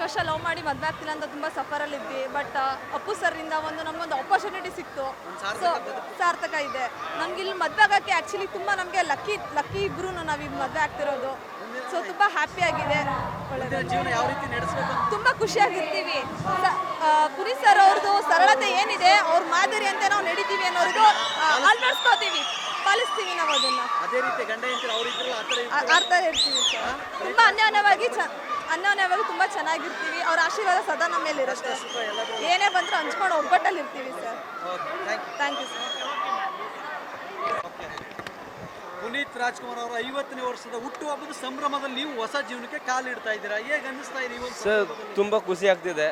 ವರ್ಷ ಲವ್ ಮಾಡಿ ಮದುವೆ ಆಗ್ತಿಲ್ಲ ಅಂತ ಸಫರ್ ಅಲ್ಲಿ ಇದ್ವಿ ಬಟ್ ಅಪ್ಪು ಸರಿಂದ ಒಂದು ನಮಗೊಂದು ಆಪರ್ಚುನಿಟಿ ಸಿಕ್ತು. ಸೊ ಸಾರ್ಥಕ ಇದೆ. ನಮ್ಗೆ ಇಲ್ಲಿ ಮದುವೆ ಆಗಕ್ಕೆ ಆ್ಯಕ್ಚುಲಿ ತುಂಬಾ ನಮಗೆ ಲಕ್ಕಿ ಲಕ್ಕಿ ಇಬ್ರು ನಾವು ಇಲ್ಲಿ ಮದುವೆ ಆಗ್ತಿರೋದು. ಸೊ ತುಂಬಾ ಹ್ಯಾಪಿ ಆಗಿದೆ. ತುಂಬಾ ತುಂಬ ಖುಷಿಯಾಗಿರ್ತೀವಿ. ಪುರಿ ಸರ್ ಅವ್ರದ್ದು ಸರಳತೆ ಏನಿದೆ ಅವ್ರ ಮಾದರಿ ಅಂತ ನಾವು ನಡೀತೀವಿ ಅನ್ನೋದು ಅಳ್ವಡಿಸ್ಕೋತೀವಿ. ಪಾಲಿಸ್ತೀವಿ ನಾವು ಅದನ್ನ. ಅರ್ಥ ಹೇಳ್ತೀವಿ ತುಂಬಾ ಆ ಥರ ಇರ್ತೀವಿ ಸರ್ ತುಂಬ ಅನ್ಯೋನ್ಯವಾಗಿ ಚ ಅನ್ಯೋನ್ಯವಾಗಿ ತುಂಬ ಚೆನ್ನಾಗಿರ್ತೀವಿ. ಅವ್ರ ಆಶೀರ್ವಾದ ಸದಾ ನಮ್ಮ ಮೇಲೆ ಇರುತ್ತೆ. ಏನೇ ಬಂದರೂ ಹಂಚ್ಕೊಂಡು ಒಬ್ಬಟ್ಟಲ್ಲಿ ಇರ್ತೀವಿ sir. Okay thank you thank you sir Puneeth Rajkumar ಅವರ ಐವತ್ತನೇ ವರ್ಷದ ಹುಟ್ಟುಹಬ್ಬದ ಸಂಭ್ರಮದಲ್ಲಿ ನೀವು ಹೊಸ ಜೀವನಕ್ಕೆ ಕಾಲಿಡ್ತಾ ಇದ್ದೀರಾ? ಹೇಗೆ ಅನ್ನಿಸ್ತಾ ಇದೆ ಈ ಒಂದು ಸರ್ ತುಂಬ ಖುಷಿ ಆಗ್ತಿದೆ.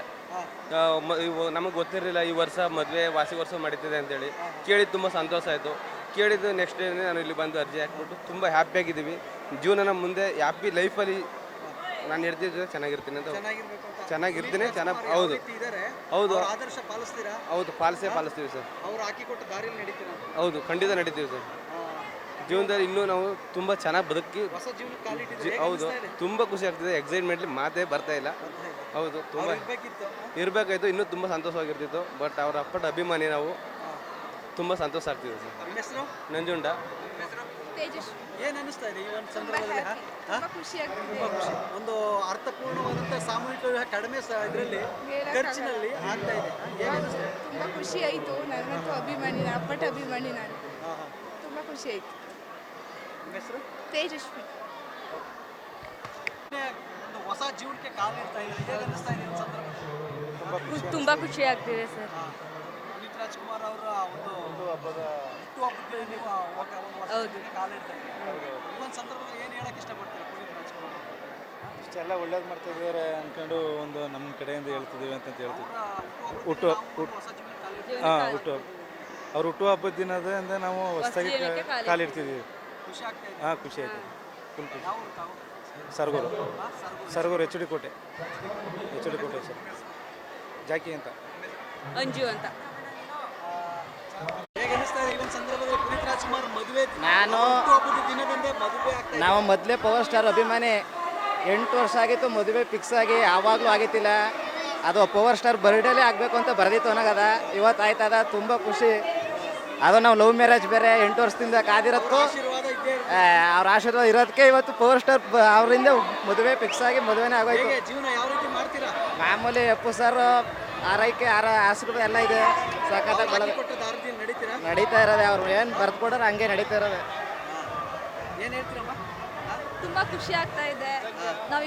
ನಮಗೆ ಗೊತ್ತಿರಲಿಲ್ಲ ಈ ವರ್ಷ ಮದುವೆ ವಾಸಿ ವರ್ಷ ಮಾಡೀತಿದೆ ಅಂತೇಳಿ. ಕೇಳಿ ತುಂಬ ಸಂತೋಷ ಆಯಿತು. ಕೇಳಿದ್ದು ನೆಕ್ಸ್ಟ್ ಡೇ ನಾನು ಇಲ್ಲಿ ಬಂದು ಅರ್ಜಿ ಹಾಕ್ಬಿಟ್ಟು ತುಂಬ ಹ್ಯಾಪಿಯಾಗಿದ್ದೀವಿ ಜೀವನನ ಮುಂದೆ ಹ್ಯಾಪಿ ಲೈಫಲ್ಲಿ ನಾನು ಜೊತೆ ಚೆನ್ನಾಗಿರ್ತೀನಿ ಅಂತ. ಚೆನ್ನಾಗಿರ್ಬೇಕು ಅಂತ. ಚೆನ್ನಾಗಿರ್ತೀನಿ ಚೆನ್ನಾಗಿ ಹೌದು. ರೀತಿ ಇದ್ದಾರೆ ಹೌದು. ಅವ್ರ ಆದರ್ಶ ಪಾಲಿಸ್ತೀರಾ? ಹೌದು ಪಾಲಿಸೇ ಪಾಲಿಸ್ತೀವಿ ಸರ್. ಅವ್ರು ದಾರಿಯಲ್ಲಿ ನಡೀತೀರಾ? ಹೌದು ಖಂಡಿತ ನಡೀತೀವಿ ಸರ್. ಆ, ಜೀವನದಲ್ಲಿ ಇನ್ನೂ ನಾವು ತುಂಬ ಚೆನ್ನಾಗಿ ಬದುಕಿ ಹೊಸ ಜಿ- ಹೌದು ತುಂಬ ಖುಷಿ ಆಗ್ತಿದೆ. ಎಕ್ಸೈಟ್ಮೆಂಟ್ಲಿ ಮಾತೇ ಬರ್ತಾ ಇಲ್ಲ. ಹೌದು ತುಂಬ ಇರ್ಬೇಕಿತ್ತು. ಇರಬೇಕಾಯ್ತು ಇನ್ನೂ ತುಂಬ ಸಂತೋಷವಾಗಿರ್ತಿತ್ತು. ಬಟ್ ಅವರ ಅಪ್ಪಟ ಅಭಿಮಾನಿ ನಾವು ತುಂಬ ಸಂತೋಷ ಆಗ್ತಿದೆ ಸರ್. ನಿಮ್ಮ ಹೆಸರು? ನಂಜುಂಡ. ತೇಜಸ್ವಿ. ಏನ್ ಅನ್ನಿಸ್ತಾ ಇದೆ ಈ ಒಂದು ಸಂದರ್ಭದಲ್ಲಿ? ತುಂಬಾ? ಖುಷಿ ಆಗ್ತಿದೆ. ತುಂಬಾ ಖುಷಿ. ಒಂದು ಅರ್ಥಪೂರ್ಣವಾದಂತ ಸಾಮೂಹಿಕ ವಿವಾಹ ಕಡಿಮೆ ಇದರಲ್ಲಿ ಖರ್ಚಿನಲ್ಲಿ ಆಗ್ತಾ ಇದೆ? ಹೇಗೆ ಅನ್ನಿಸ್ತಾ ಇದೆ? ತುಂಬ ಖುಷಿ ಆಯಿತು. ನನಗಂತೂ ಅಭಿಮಾನಿ ನಾನು ಅಪ್ಪಟ ಅಭಿಮಾನಿ ನಾನು. ಹಾ, ಹಾ. ತುಂಬ ಖುಷಿ ಆಯಿತು. ನಿಮ್ಮ ಹೆಸರು? ತೇಜಸ್ವಿ. ಒಂದು ಹೊಸ ಜೀವನಕ್ಕೆ ಕಾಲಿಡ್ತಾ ಇದೆ ಹೇಗೆ ಅನ್ನಿಸ್ತಾ ಇದೆ ಈ ಸಂದರ್ಭದಲ್ಲಿ ತುಂಬ ಖುಷಿ ಆಗ್ತಿದೆ. ಸರ್. ಹಾ. ಪುನೀತ್ ರಾಜ್ಕುಮಾರ್ ಅವರ ಒಂದು ಹುಟ್ಟುಹಬ್ಬಕ್ಕೆ ನೀವು ಹೋಗ ಒಂದು ಹೊಸ ಜೀವನಕ್ಕೆ ಕಾಲಿಡ್ತಾ ಒಂದು ಸಂದರ್ಭದಲ್ಲಿ ಏನು ಹೇಳಕ್ ಇಷ್ಟಪಡ್ತೀರಾ ಪುನೀತ್ ರಾಜ್ಕುಮಾರ್ ಇಷ್ಟೆಲ್ಲ ಒಳ್ಳೇದು ಮಾಡ್ತಿದ್ದಾರೆ ಅಂದ್ಕೊಂಡು ಒಂದು ನಮ್ಮ ಕಡೆಯಿಂದ ಹೇಳ್ತಿದ್ದೀವಿ ಅಂತ ಹೇಳ್ತೀವಿ ಅವರ ಹುಟ್ಟು ನಾವು ಹೊಸ ಹಾಂ ಹುಟ್ಟು ಅವ್ರು ಹುಟ್ಟು ಹಬ್ಬದ ದಿನದಿಂದ ನಾವು ಹೊಸದಾಗಿ ಕಾಲಿಡ್ತಿದ್ದೀವಿ ಖುಷಿ ಆಗ್ತಾ ಇದೆ. ಹಾಂ ಖುಷಿ ಆಯ್ತು ಫುಲ್ ಖುಷಿ. ಯಾವ ಊರು ತಾವು? ಸರ್ಗೂರು. ಹಾ, Sargur. Sargur H D Kote. H D Kote sir. Jackie ಅಂತ. ಅಂಜು ಅಂತ ಹೇಗೆ ಅನಿಸ್ತಾ ಇದೆ ಈ ಒಂದು ಸಂದರ್ಭದಲ್ಲಿ ಪುನೀತ್ ರಾಜ್ಕುಮಾರ್ ಮದುವೆ ನಾನು- ನಾವು ಮೊದಲೇ ಪವರ್ ಸ್ಟಾರ್ ಅಭಿಮಾನಿ ಎಂಟು ವರ್ಷ ಆಗಿತ್ತು ಮದುವೆ ಫಿಕ್ಸ್ ಆಗಿ ಯಾವಾಗಲೂ ಆಗಿತ್ತಿಲ್ಲ. ಅದು ಪವರ್ ಸ್ಟಾರ್ ಬರ್ಡೇಲೇ ಆಗಬೇಕು ಅಂತ ಬರೆದಿತ್ತು ಅನ್ನೋಗದ ಇವತ್ತು ಆಯ್ತದ ತುಂಬ ಖುಷಿ. ಅದು ನಾವು ಲವ್ ಮ್ಯಾರೇಜ್ ಬೇರೆ ಎಂಟು ವರ್ಷದಿಂದ ಕಾದಿರತ್ತು. ಅವ್ರ ಆಶೀರ್ವಾದ ಇರೋದಕ್ಕೆ ಇವತ್ತು ಪವರ್ ಸ್ಟಾರ್ ಅವರಿಂದ ಮದುವೆ ಫಿಕ್ಸ್ ಆಗಿ ಮದುವೆನೇ ಆಗೋಯ್ತು. ಮಾಮೂಲಿ ಅಪ್ಪು ಸರ್ ಆರೈಕೆ ಆರ ಆಶೀರ್ವಾದ ಎಲ್ಲ ಇದೆ. ಸಖತ್ತಾಗಿ ನಡೀತಾ ಇರೋದೆ ಅವ್ರು ಏನು ಬರ್ದು ಕೊಡೋರು ಹಂಗೆ ನಡೀತಾ ಇರೋದೆ. ಏನ್ ಹೇಳ್ತೀರಮ್ಮ? ತುಂಬಾ ಖುಷಿ ಆಗ್ತಾ ಇದೆ. ನಾವು